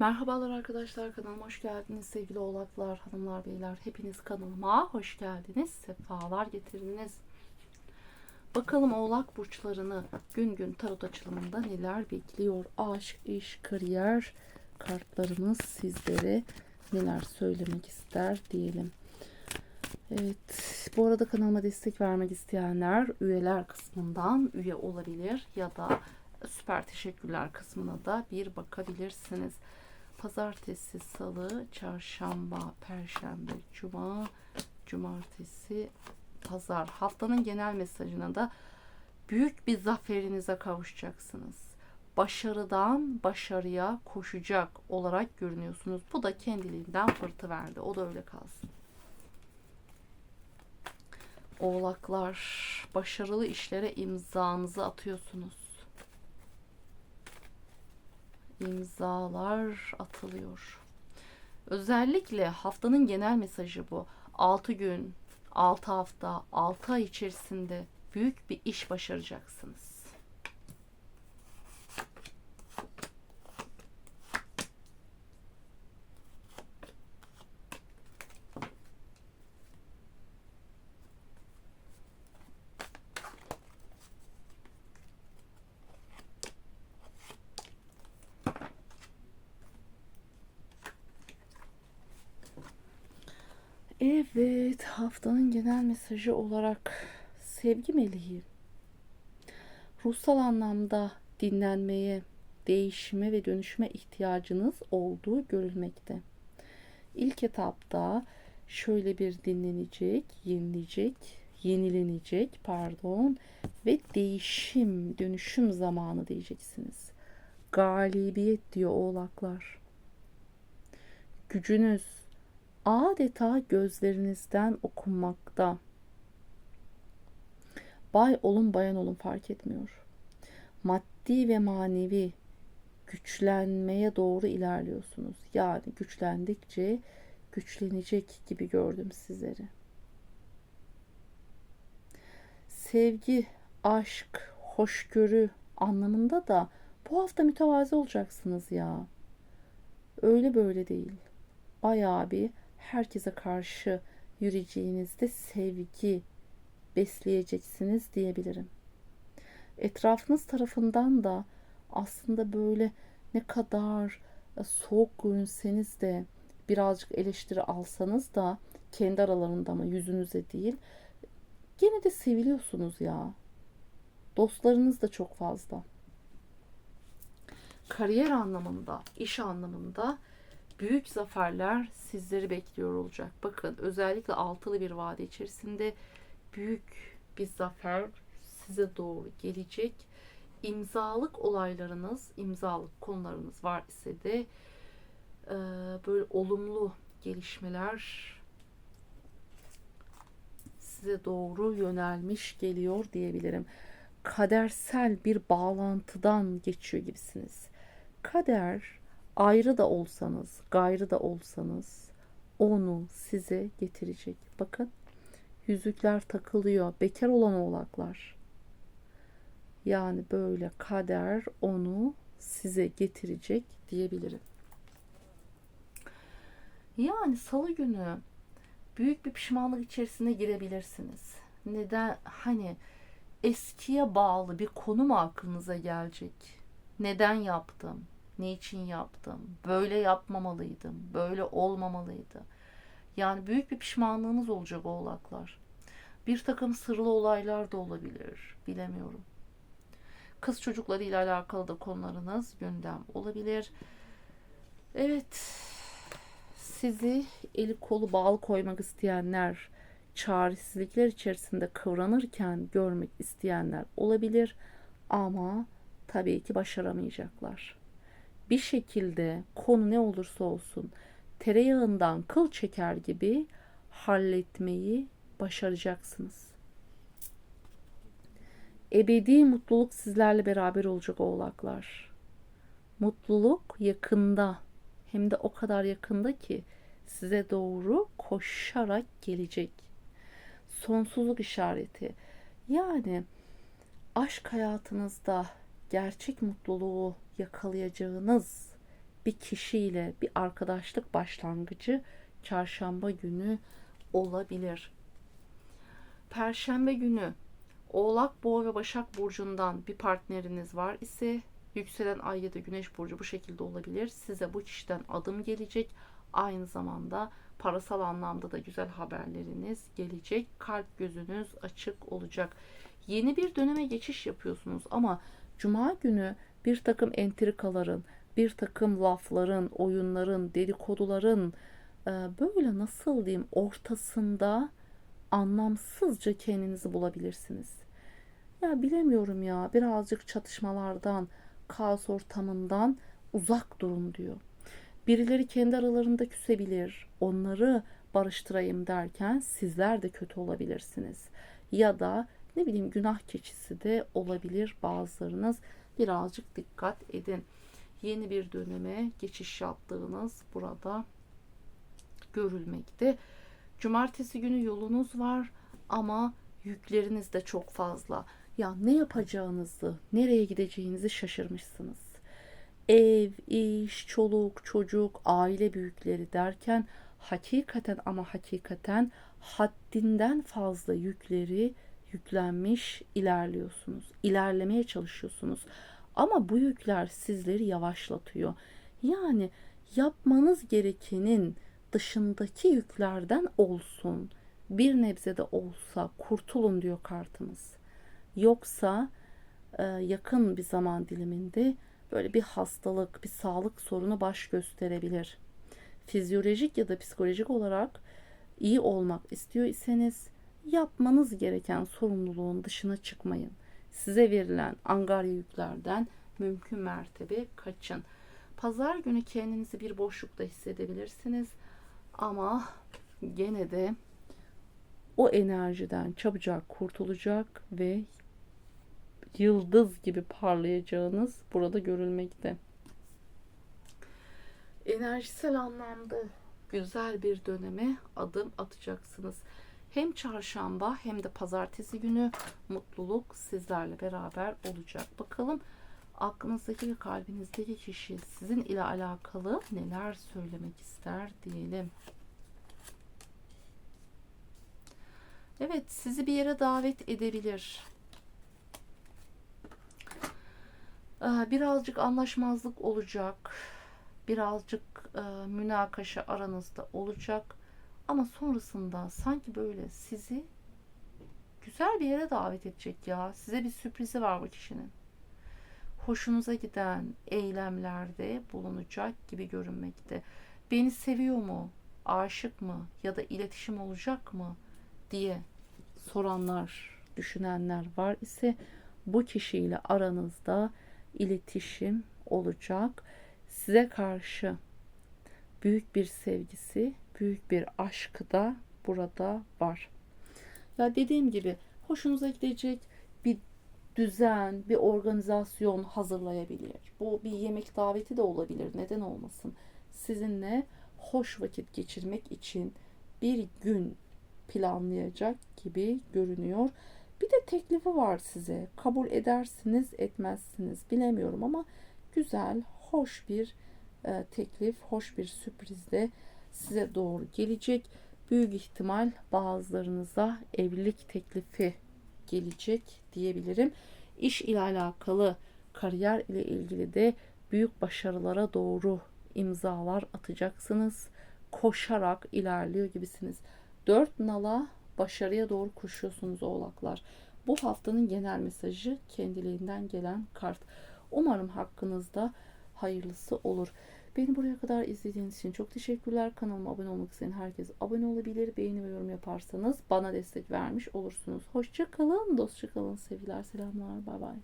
Merhabalar arkadaşlar kanalıma hoş geldiniz sevgili oğlaklar, hanımlar, beyler. Hepiniz kanalıma hoş geldiniz. Sefalar getirdiniz. Bakalım oğlak burçlarını gün gün tarot açılımında neler bekliyor? Aşk, iş, kariyer kartlarımız sizlere neler söylemek ister diyelim. Evet, bu arada kanalıma destek vermek isteyenler üyeler kısmından üye olabilir ya da süper teşekkürler kısmına da bir bakabilirsiniz. Pazartesi, salı, çarşamba, perşembe, cuma, cumartesi, pazar. Haftanın genel mesajına da büyük bir zaferinize kavuşacaksınız. Başarıdan başarıya koşacak olarak görünüyorsunuz. Bu da kendiliğinden fırtı verdi. O da öyle kalsın. Oğlaklar, başarılı işlere imzanızı atıyorsunuz. İmzalar atılıyor. Özellikle haftanın genel mesajı bu. 6 gün, 6 hafta, 6 ay içerisinde büyük bir iş başaracaksınız. Evet, haftanın genel mesajı olarak sevgi meleği. Ruhsal anlamda dinlenmeye, değişime ve dönüşüme ihtiyacınız olduğu görülmekte. İlk etapta şöyle bir dinlenecek, yenilecek, yenilenecek pardon ve değişim, dönüşüm zamanı diyeceksiniz. Galibiyet diyor oğlaklar. Gücünüz, adeta gözlerinizden okunmakta. Bay olun bayan olun fark etmiyor. Maddi ve manevi güçlenmeye doğru ilerliyorsunuz. Yani güçlendikçe güçlenecek gibi gördüm sizleri. Sevgi, aşk, hoşgörü anlamında da bu hafta mütevazi olacaksınız ya. Öyle böyle değil. Bayağı bir herkese karşı yürüyeceğinizde sevgi besleyeceksiniz diyebilirim. Etrafınız tarafından da aslında böyle ne kadar soğuk görünseniz de birazcık eleştiri alsanız da kendi aralarında ama yüzünüze değil gene de seviliyorsunuz ya. Dostlarınız da çok fazla. Kariyer anlamında, iş anlamında büyük zaferler sizleri bekliyor olacak. Bakın özellikle altılı bir vade içerisinde büyük bir zafer size doğru gelecek. İmzalık olaylarınız, imzalık konularınız var ise de e, böyle olumlu gelişmeler size doğru yönelmiş geliyor diyebilirim. Kadersel bir bağlantıdan geçiyor gibisiniz. Kader ayrı da olsanız, gayrı da olsanız onu size getirecek. Bakın yüzükler takılıyor. Bekar olan oğlaklar. Yani böyle kader onu size getirecek diyebilirim. Yani salı günü büyük bir pişmanlık içerisine girebilirsiniz. Neden? Hani eskiye bağlı bir konu mu aklınıza gelecek? Neden yaptım? Ne için yaptım? Böyle yapmamalıydım. Böyle olmamalıydı. Yani büyük bir pişmanlığınız olacak oğlaklar. Bir takım sırlı olaylar da olabilir. Bilemiyorum. Kız çocukları ile alakalı da konularınız gündem olabilir. Evet. Sizi eli kolu bağlı koymak isteyenler, çaresizlikler içerisinde kıvranırken görmek isteyenler olabilir ama tabii ki başaramayacaklar bir şekilde konu ne olursa olsun tereyağından kıl çeker gibi halletmeyi başaracaksınız. Ebedi mutluluk sizlerle beraber olacak oğlaklar. Mutluluk yakında hem de o kadar yakında ki size doğru koşarak gelecek. Sonsuzluk işareti. Yani aşk hayatınızda gerçek mutluluğu yakalayacağınız bir kişiyle bir arkadaşlık başlangıcı çarşamba günü olabilir. Perşembe günü Oğlak, Boğa ve Başak burcundan bir partneriniz var ise yükselen ay ya da güneş burcu bu şekilde olabilir. Size bu kişiden adım gelecek. Aynı zamanda parasal anlamda da güzel haberleriniz gelecek. Kalp gözünüz açık olacak. Yeni bir döneme geçiş yapıyorsunuz ama cuma günü bir takım entrikaların, bir takım lafların, oyunların, dedikoduların e, böyle nasıl diyeyim ortasında anlamsızca kendinizi bulabilirsiniz. Ya bilemiyorum ya birazcık çatışmalardan, kaos ortamından uzak durun diyor. Birileri kendi aralarında küsebilir. Onları barıştırayım derken sizler de kötü olabilirsiniz. Ya da ne bileyim günah keçisi de olabilir bazılarınız. Birazcık dikkat edin. Yeni bir döneme geçiş yaptığınız burada görülmekte. Cumartesi günü yolunuz var ama yükleriniz de çok fazla. Ya ne yapacağınızı, nereye gideceğinizi şaşırmışsınız. Ev, iş, çoluk, çocuk, aile büyükleri derken hakikaten ama hakikaten haddinden fazla yükleri yüklenmiş ilerliyorsunuz. İlerlemeye çalışıyorsunuz. Ama bu yükler sizleri yavaşlatıyor. Yani yapmanız gerekenin dışındaki yüklerden olsun. Bir nebze de olsa kurtulun diyor kartımız. Yoksa e, yakın bir zaman diliminde böyle bir hastalık, bir sağlık sorunu baş gösterebilir. Fizyolojik ya da psikolojik olarak iyi olmak istiyor iseniz yapmanız gereken sorumluluğun dışına çıkmayın. Size verilen angarya yüklerden mümkün mertebe kaçın. Pazar günü kendinizi bir boşlukta hissedebilirsiniz. Ama gene de o enerjiden çabucak kurtulacak ve yıldız gibi parlayacağınız burada görülmekte. Enerjisel anlamda güzel bir döneme adım atacaksınız. Hem çarşamba hem de pazartesi günü mutluluk sizlerle beraber olacak. Bakalım aklınızdaki ve kalbinizdeki kişi sizin ile alakalı neler söylemek ister diyelim. Evet, sizi bir yere davet edebilir. Ee, birazcık anlaşmazlık olacak. Birazcık e, münakaşa aranızda olacak. Ama sonrasında sanki böyle sizi güzel bir yere davet edecek ya. Size bir sürprizi var bu kişinin hoşunuza giden eylemlerde bulunacak gibi görünmekte. Beni seviyor mu? Aşık mı? Ya da iletişim olacak mı? diye soranlar, düşünenler var ise bu kişiyle aranızda iletişim olacak. Size karşı büyük bir sevgisi, büyük bir aşkı da burada var. Ya dediğim gibi hoşunuza gidecek bir düzen, bir organizasyon hazırlayabilir. Bu bir yemek daveti de olabilir. Neden olmasın? Sizinle hoş vakit geçirmek için bir gün planlayacak gibi görünüyor. Bir de teklifi var size. Kabul edersiniz, etmezsiniz bilemiyorum ama güzel, hoş bir e, teklif, hoş bir sürpriz de size doğru gelecek. Büyük ihtimal bazılarınıza evlilik teklifi gelecek diyebilirim. İş ile alakalı, kariyer ile ilgili de büyük başarılara doğru imzalar atacaksınız. Koşarak ilerliyor gibisiniz. Dört nala başarıya doğru koşuyorsunuz oğlaklar. Bu haftanın genel mesajı kendiliğinden gelen kart. Umarım hakkınızda hayırlısı olur. Beni buraya kadar izlediğiniz için çok teşekkürler. Kanalıma abone olmak isteyen herkes abone olabilir. Beğeni ve yorum yaparsanız bana destek vermiş olursunuz. Hoşça kalın, dostça kalın. Sevgiler, selamlar. Bay bay.